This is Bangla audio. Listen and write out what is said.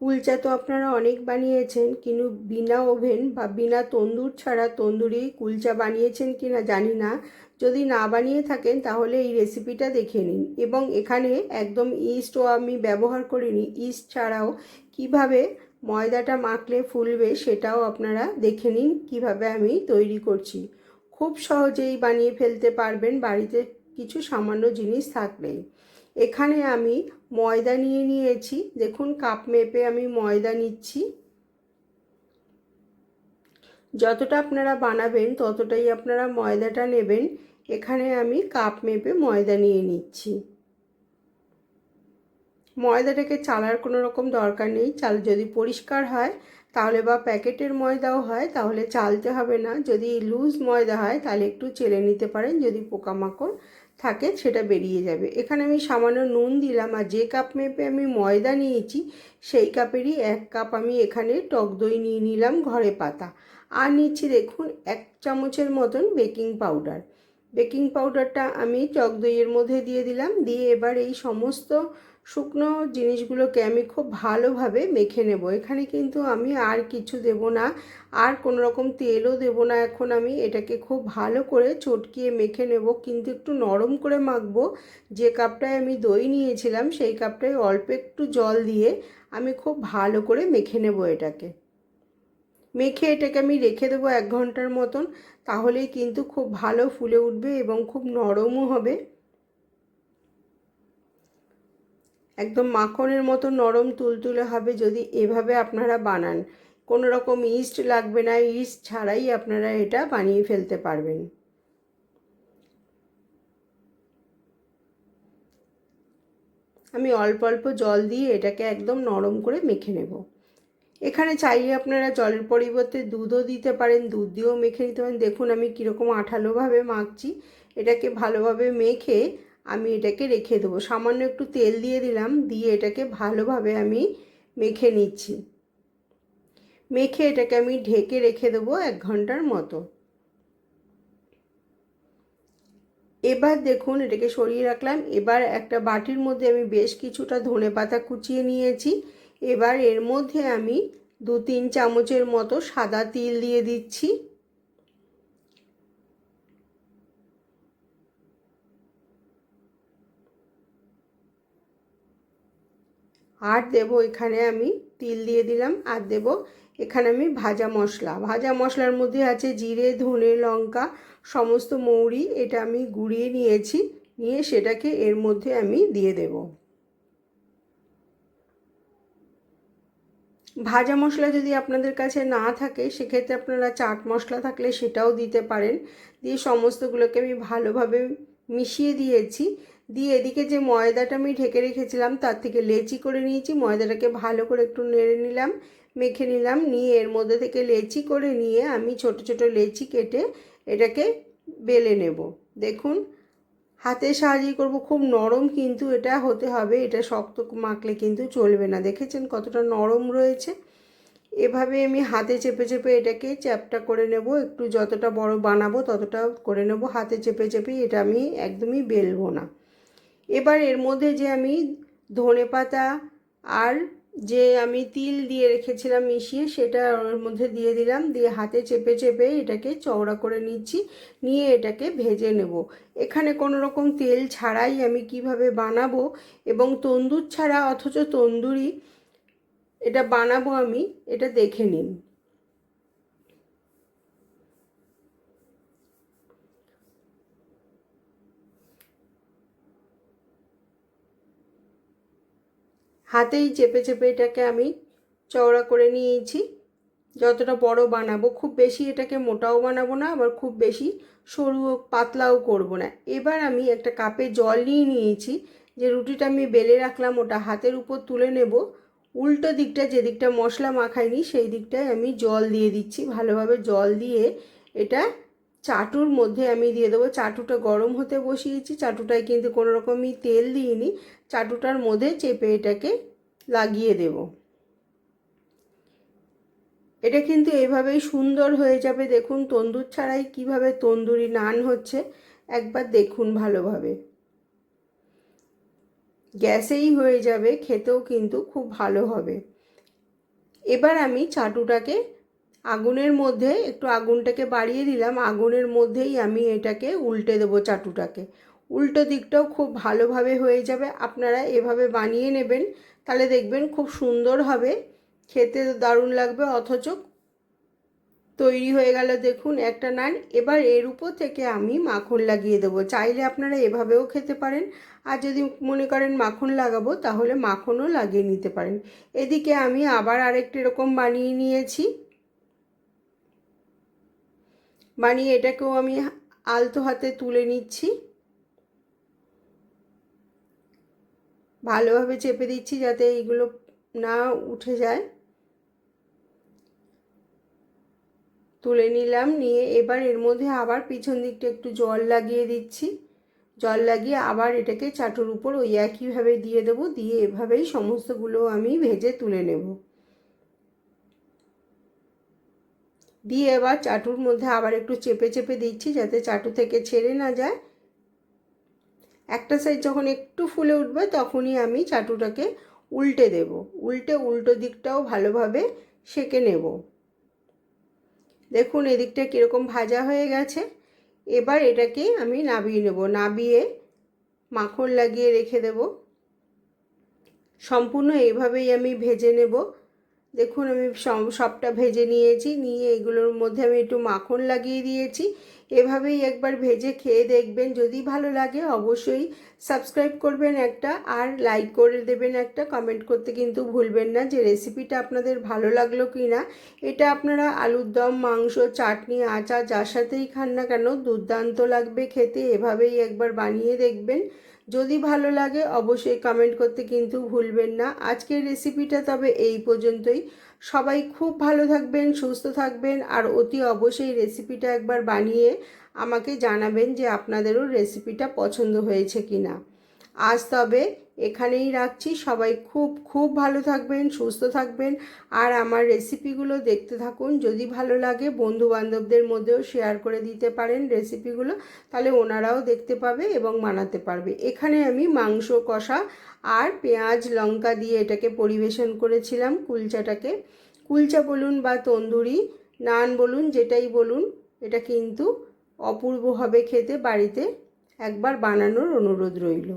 কুলচা তো আপনারা অনেক বানিয়েছেন, কিন্তু বিনা ওভেন বা বিনা তন্দুর ছাড়া তন্দুরি কুলচা বানিয়েছেন কি না জানি না। যদি না বানিয়ে থাকেন, তাহলে এই রেসিপিটা দেখে নিন। এবং এখানে একদম ইস্টও আমি ব্যবহার করিনি। ইস্ট ছাড়াও কীভাবে ময়দাটা মাখলে ফুলবে সেটাও আপনারা দেখে নিন, কীভাবে আমি তৈরি করছি। খুব সহজেই বানিয়ে ফেলতে পারবেন, বাড়িতে কিছু সামান্য জিনিস থাকলেই। এখানে আমি ময়দা নিয়ে নিয়েছি। দেখুন, কাপ মেপে আমি ময়দা নিচ্ছি। যতটা আপনারা বানাবেন, ততটাই আপনারা ময়দাটা নেবেন। এখানে আমি কাপ মেপে ময়দা নিয়ে নিচ্ছি। ময়দাটাকে চালার কোনো রকম দরকার নেই। চাল যদি পরিষ্কার হয়, তাহলে বা প্যাকেটের ময়দাও হয়, তাহলে চালতে হবে না। যদি লুজ ময়দা হয়, তাহলে একটু চেলে নিতে পারেন। যদি পোকামাকড় থাকে সেটা বেরিয়ে যাবে। এখানে আমি সামান্য নুন দিলাম আর যে কাপ মেপে আমি ময়দা নিয়েছি, সেই কাপেরই এক কাপ আমি এখানে টক দই নিয়ে নিলাম ঘরে পাতা। আর নিচ্ছি দেখুন এক চামচের মতন বেকিং পাউডার বেকিং পাউডারটা আমি টক দইয়ের মধ্যে দিয়ে দিলাম। দিয়ে এবার এই সমস্ত শুকনো জিনিসগুলোকে আমি খুব ভালোভাবে মেখে নেব। এখানে কিন্তু আমি আর কিছু দেব না। আর কোনো রকম তেলও দেব না। এখন আমি এটাকে খুব ভালো করে চটকিয়ে মেখে নেব। কিন্তু একটু নরম করে মাখবো। যে কাপটায় আমি দই নিয়েছিলাম, সেই কাপটায় অল্প একটু জল দিয়ে আমি খুব ভালো করে মেখে নেব এটাকে। মেখে এটাকে আমি রেখে দেবো এক ঘণ্টার মতন। তাহলেই কিন্তু খুব ভালো ফুলে উঠবে এবং খুব নরমও হবে। একদম মাখনের মতো নরম তুলতুলে হবে যদি এভাবে আপনারা বানান। কোনো রকম ইস্ট লাগবে না, ইস্ট ছাড়াই আপনারা এটা বানিয়ে ফেলতে পারবেন। আমি অল্প অল্প জল দিয়ে এটাকে একদম নরম করে মেখে নেব। এখানে চাইলে আপনারা জলের পরিবর্তে দুধও দিতে পারেন, দুধ দিয়েও মেখে নিতে পারেন। দেখুন আমি কীরকম আঠালোভাবে মাখছি। এটাকে ভালোভাবে মেখে আমি এটাকে রেখে দেবো। সামান্য একটু তেল দিয়ে দিলাম, দিয়ে এটাকে ভালোভাবে আমি মেখে নিচ্ছি। মেখে এটাকে আমি ঢেকে রেখে দেবো এক ঘণ্টার মতো। এবার দেখুন, এটাকে সরিয়ে রাখলাম। এবার একটা বাটির মধ্যে আমি বেশ কিছুটা ধনে পাতা কুচিয়ে নিয়েছি। এবার এর মধ্যে আমি দু তিন চামচের মতো সাদা তিল দিয়ে দিচ্ছি। আর দেব এখানে আমি তিল দিয়ে দিলাম, আর দেব এখানে আমি ভাজা মশলা। ভাজা মশলার মধ্যে আছে জিরে, ধনে লঙ্কা, সমস্ত মৌরি, এটা আমি গুঁড়িয়ে নিয়েছি, নিয়ে সেটাকে এর মধ্যে আমি দিয়ে দেব। ভাজা মশলা যদি আপনাদের কাছে না থাকে, সেক্ষেত্রে আপনারা চাট মশলা থাকলে সেটাও দিতে পারেন। দিয়ে সমস্তগুলোকে আমি ভালোভাবে মিশিয়ে দিয়েছি। দিয়ে এদিকে যে ময়দাটা আমি ঢেকে রেখেছিলাম, তার থেকে লেচি করে নিয়েছি। ময়দাটাকে ভালো করে একটু নেড়ে নিলাম, মেখে নিলাম। নিয়ে এর মধ্যে থেকে লেচি করে নিয়ে আমি ছোট ছোট লেচি কেটে এটাকে বেলে নেব। দেখুন হাতের সাহায্যে করব। খুব নরম কিন্তু এটা হতে হবে। এটা শক্ত মাখলে কিন্তু চলবে না। দেখেছেন কতটা নরম রয়েছে? এভাবে আমি হাতে চেপে চেপে এটাকে চ্যাপটা করে নেব। একটু যতটা বড় বানাবো ততটা করে নেব। হাতে চেপে চেপে এটা আমি একদমই বেলবো না। এবার এর মধ্যে যে আমি ধনে পাতা আর যে আমি তিল দিয়ে রেখেছিলাম মিশিয়ে, সেটা ওর মধ্যে দিয়ে দিলাম। দিয়ে হাতে চেপে চেপে এটাকে চওড়া করে নিচ্ছি। নিয়ে এটাকে ভেজে নেব। এখানে কোনো রকম তেল ছাড়াই আমি কীভাবে বানাবো এবং তন্দুর ছাড়া অথচ তন্দুরি, এটা বানাবো আমি, এটা দেখে নিন। হাতেই চেপে চেপে এটাকে আমি চওড়া করে নিয়েছি। যতটা বড় বানাবো, খুব বেশি এটাকে মোটাও বানাবো না, আবার খুব বেশি সরু পাতলাও করব না। এবার আমি একটা কাপে জল নিয়ে নিয়েছি, যে রুটিটা আমি বেলে রাখলাম, ওটা হাতের উপর তুলে নেব। উল্টো দিকটা যে দিকটা মশলা মাখাইনি, সেই দিকটায় আমি জল দিয়ে দিচ্ছি। ভালোভাবে জল দিয়ে এটা চাটুর মধ্যে আমি দিয়ে দেবো। চাটুটা গরম হতে বসিয়েছি। চাটুটায় কিন্তু কোনো রকমই তেল দিইনি। চাটুটার মধ্যে চেপে এটাকে লাগিয়ে দেব। এটা কিন্তু এভাবেই সুন্দর হয়ে যাবে। দেখুন, তন্দুর ছাড়াই কীভাবে তন্দুরি নান হচ্ছে। একবার দেখুন ভালোভাবে। গ্যাসেই হয়ে যাবে, খেতেও কিন্তু খুব ভালো হবে। এবার আমি চাটুটাকে আগুনের মধ্যে, একটু আগুনটাকে বাড়িয়ে দিলাম, আগুনের মধ্যেই আমি এটাকে উল্টে দেবো চাটুটাকে। উল্টো দিকটাও খুব ভালোভাবে হয়ে যাবে। আপনারা এভাবে বানিয়ে নেবেন, তাহলে দেখবেন খুব সুন্দর হবে। খেতে দারুণ লাগবে, অথচ তৈরি হয়ে গেল দেখুন একটা নান। এবার এর উপর থেকে আমি মাখন লাগিয়ে দেবো। চাইলে আপনারা এভাবেও খেতে পারেন। আর যদি মনে করেন মাখন লাগাবো, তাহলে মাখনও লাগিয়ে নিতে পারেন। এদিকে আমি আবার আরেকটি এরকম বানিয়ে নিয়েছি। বানিয়ে এটাকেও আমি আলতো হাতে তুলে নিচ্ছি। ভালোভাবে চেপে দিচ্ছি যাতে এইগুলো না উঠে যায়। তুলে নিলাম, নিয়ে এবার এর মধ্যে আবার পিছন দিকটা একটু জল লাগিয়ে দিচ্ছি। জল লাগিয়ে আবার এটাকে চাটুর উপর ওই একইভাবে দিয়ে দেবো, দিয়ে এভাবেই সমস্তগুলো আমি ভেজে তুলে নেব। দিয়ে এবার চাটুর মধ্যে আবার একটু চেপে চেপে দিচ্ছি যাতে চাটু থেকে ছেড়ে না যায়। একটা সাইড যখন একটু ফুলে উঠবে তখনই আমি চাটুটাকে উল্টে দেব। উল্টে উল্টো দিকটাও ভালোভাবে সেঁকে নেব। দেখুন এদিকটা কীরকম ভাজা হয়ে গেছে। এবার এটাকে আমি নাবিয়ে নেব। নাবিয়ে মাখন লাগিয়ে রেখে দেব। সম্পূর্ণ এইভাবেই আমি ভেজে নেব। দেখুন, আমি সবটা ভেজে নিয়েছি, নিয়ে এগুলোর মধ্যে আমি একটু মাখন লাগিয়ে দিয়েছি। এভাবেই একবার ভেজে খেয়ে দেখবেন, যদি ভালো লাগে অবশ্যই সাবস্ক্রাইব করবেন একটা আর লাইক করে দেবেন একটা। কমেন্ট করতে কিন্তু ভুলবেন না যে রেসিপিটা আপনাদের ভালো লাগল কি না। এটা আপনারা আলুর দম, মাংস, চাটনি, আচার, যার সাথেই খান না কেন, দুর্দান্ত লাগবে খেতে। এভাবেই একবার বানিয়ে দেখবেন। যদি ভালো লাগে অবশ্যই কমেন্ট করতে কিন্তু ভুলবেন না। আজকের রেসিপিটা তবে এই পর্যন্তই। সবাই খুব ভালো থাকবেন, সুস্থ থাকবেন, আর অতি অবশ্যই রেসিপিটা একবার বানিয়ে আমাকে জানাবেন যে আপনাদেরও রেসিপিটা পছন্দ হয়েছে কি না আজ তবে এখানেই রাখছি। সবাই খুব খুব ভালো থাকবেন, সুস্থ থাকবেন। আর আমার রেসিপিগুলো দেখতে থাকুন। যদি ভালো লাগে বন্ধু বান্ধবদের মধ্যেও শেয়ার করে দিতে পারেন রেসিপিগুলো। তাহলে ওনারাও দেখতে পাবে এবং বানাতে পারবে। এখানে আমি মাংস কষা আর পেঁয়াজ, লঙ্কা দিয়ে এটাকে পরিবেশন করেছিলাম কুলচাটাকে। কুলচা বলুন বা তন্দুরি, নান বলুন, যেটাই বলুন, এটা কিন্তু অপূর্ব হবে খেতে। বাড়িতে একবার বানানোর অনুরোধ রইল।